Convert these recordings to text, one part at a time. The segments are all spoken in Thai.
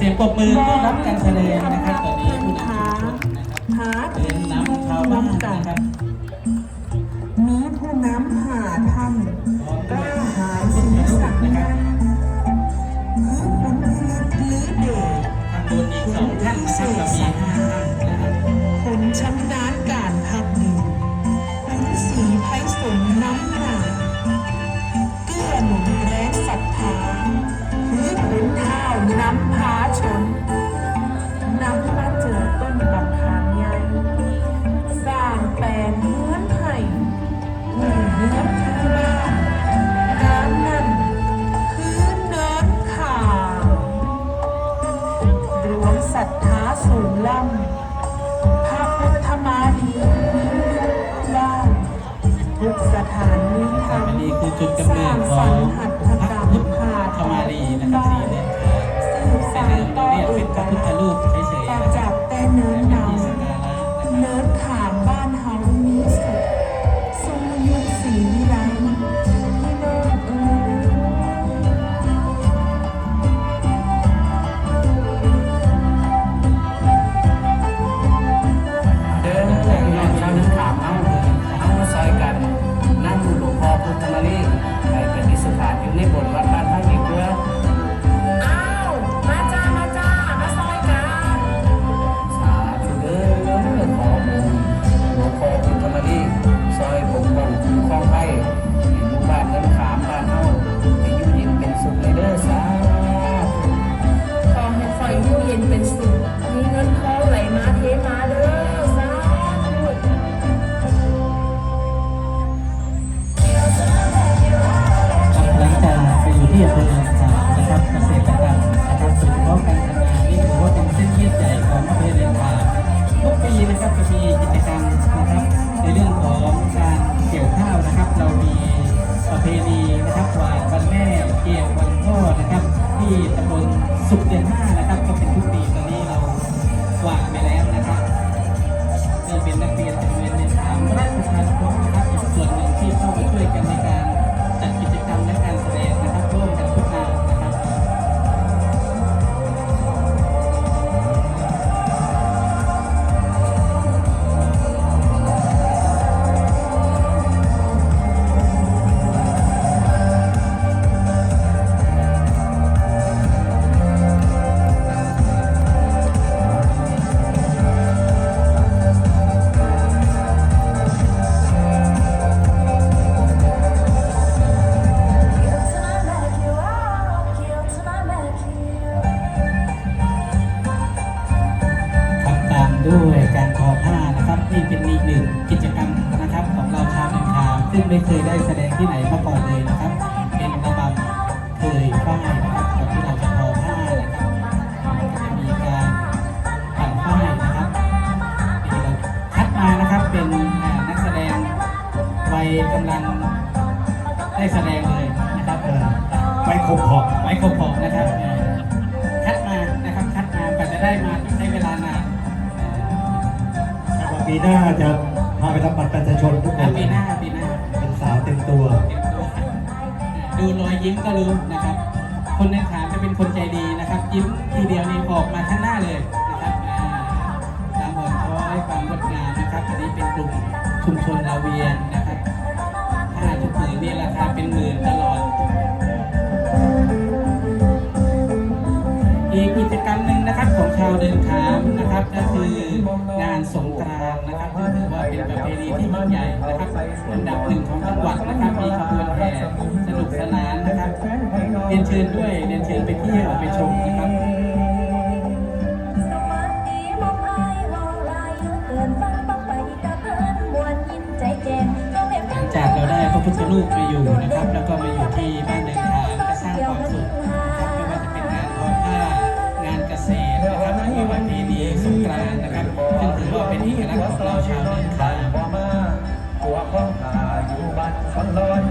สียงปรบมือต้อนรับการแสดงนะครับตอนนี้ผู้นำชุมชนนะครัเป็นน้ำชาวบ้านนะครับมีผู้น้ำหาท่านกล้า จุดกำเนิดของ 嗯 ปีหน้าจะพาไปทำบัตรประชาชนทุกคอะนปีหน้าปีหน้าเป็นสาวเต็มตัวดูรอยยิ้มก็รู้นะครับ คนในขานจะเป็นคนใจดีนะครับ ยิ้มทีเดียวนี้ออกมาข้างหน้าเลยนะครับอ่าความอ่อนช้อยความงดงามนะครับอันนี้เป็นกลุ่มชุมชนลาเวียนนะ ชาวเดินขามนะครับก็คืองานสงกรานต์นะครับที่ถือว่าเป็นประเพณีที่ยิ่งใหญ่นะครับอันดับหนึ่งของจังหวัดนะครับมีขบวนแห่สนุกสนานนะครับเรียนเชิญด้วยเรียนเชิญไปเที่ยวไปชมนะครับจากเราได้พระพุทธรูปมาอยู่นะครับ แล้วก็มาอยู่ หัวกลอยืนนอนใส่บ่มาหัวข้องขาอยู่บ้านฟันลอย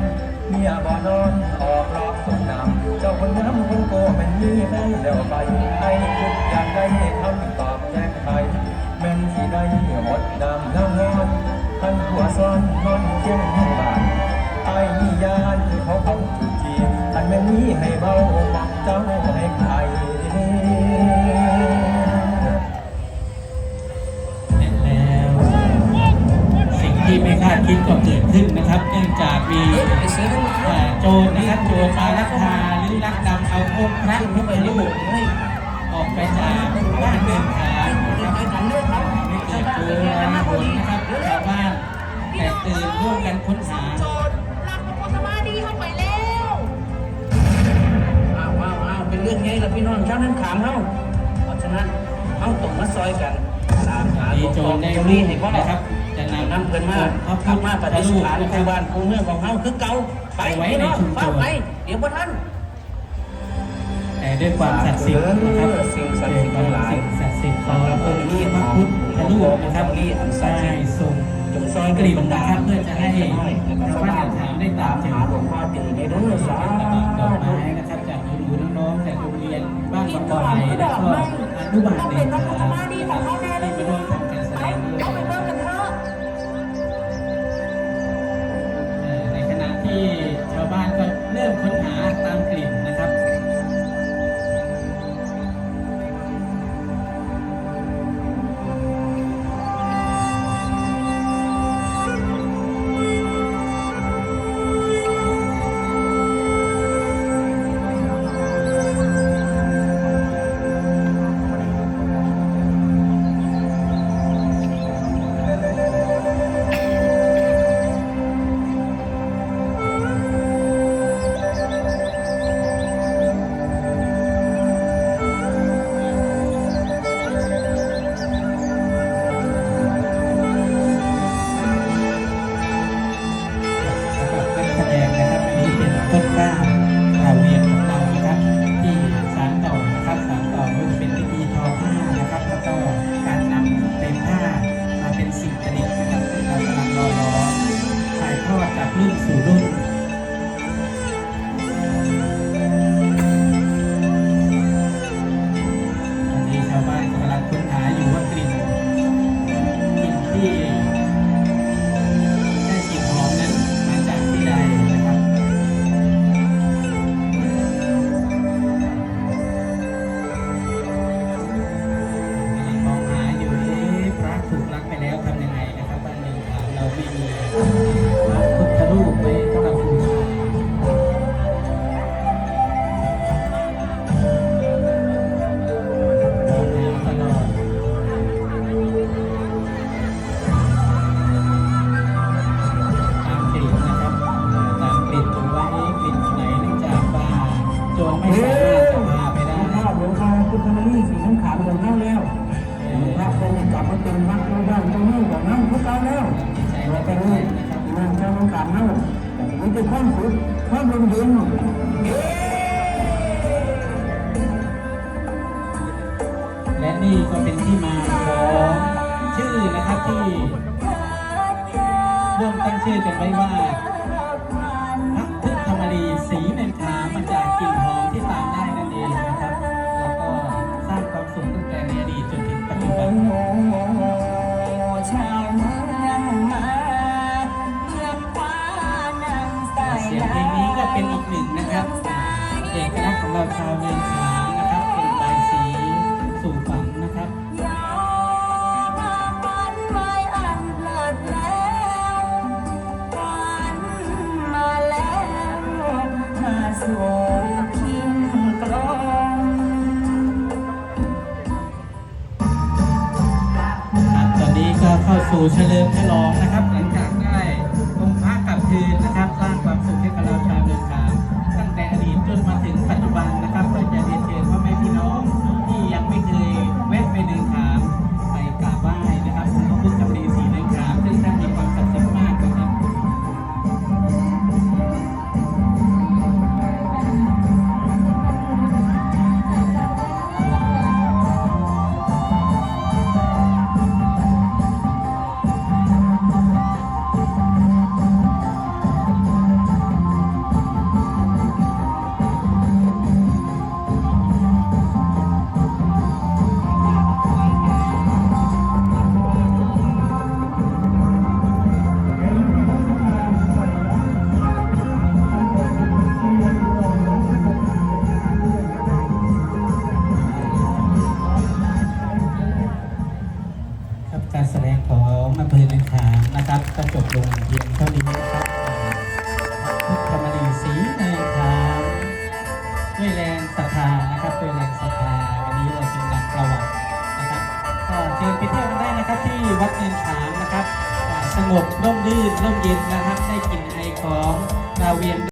เมียบ่นอนออกรอบสงน้ำเจ้าคนน้ำคนโกเป็นนี่ได้แล้วไปไอ้คิดอยากได้คำตอบแจ้งไทยแม่นสีได้หมดน้ำน้ำงอนทันหัวซ้อนนอนเที่ยงห้บานไอ้มียานเขาคงถูกจีทันแม่นี้ให้เบาบอกเจ้า เนื่องจากมีไปซื้อทั้งหมดเอ่อโจรนะครับโจรมาลักพาหรือลักดำเอาองค์พระพุเข้าทไปธในรูหมู่ปออกไปจากบ้านเดินขานเดี๋ยวไปกันเรื่องเกิดโจรมาหนะครับชาวบ้านแตกตื่นร่วมกันค้นหาเป็นเรื่องไงล่ะพี่น้องชานั้นขามเขาเพราะฉะนั้นเขาตกมาซอยกัน มหามีตัวโจทอรงได้เจ้ารู้ลี่ให้พ่อนะครับ จะนำนำเพิ่นมาพระพุขัทบธมาปฏิรูสปถานนะคคูรับบ้านคูเมืองของเขาคือเก่าไปเอาไว้พี่ในน้องชุมชนเฝ้าไปเดี๋ยวพ่ท่านแต่ด้วยความศักดิ์สิทธิ์นะครับสิ่งศักดิ์สิทธิ์ทั้งหลายสิ่งศักดิ์สิทธิ์ขององค์พระพุทธรูปนะครับได้ทรงจงซอยกลิ่นนะครับเพื่อจะให้ชาวบ้านถามได้ตามเจอหาหลวงพ่อตื่นในเด้อสาดอกธุไม้นะครับจากหนูๆน้องๆจากโรงเรียนบ้านบางกอยแล้วก็อนุบาลหนึ่ มันเป็นความสุขความลมเย็นและนี่ก็เป็นที่มาของชื่อนะครับที่ร่วมตั้งชื่อกันไว้ว่า เราชาวเมืองขามนะครับ เป็นใบสีสู่ฝันนะครับยนลาแล้วมาสู่คิงกลมครับตอนนี้ก็เข้าสู่เฉลิมฉลองนะ ครับก็จบลงเพียงเท่านี้นะครับพุทธมณีสีในทางด้วยแรงศรัทธานะครับด้วยแรงศรัทธาวันนี้เราจึงนำประวัตินะครับก็เชิญไปเที่ยวกันได้นะครับที่วัดเงินขามนะครับ สงบร่มรื่นร่มเย็นนะครับ ได้กลิ่นไอของราวเวียน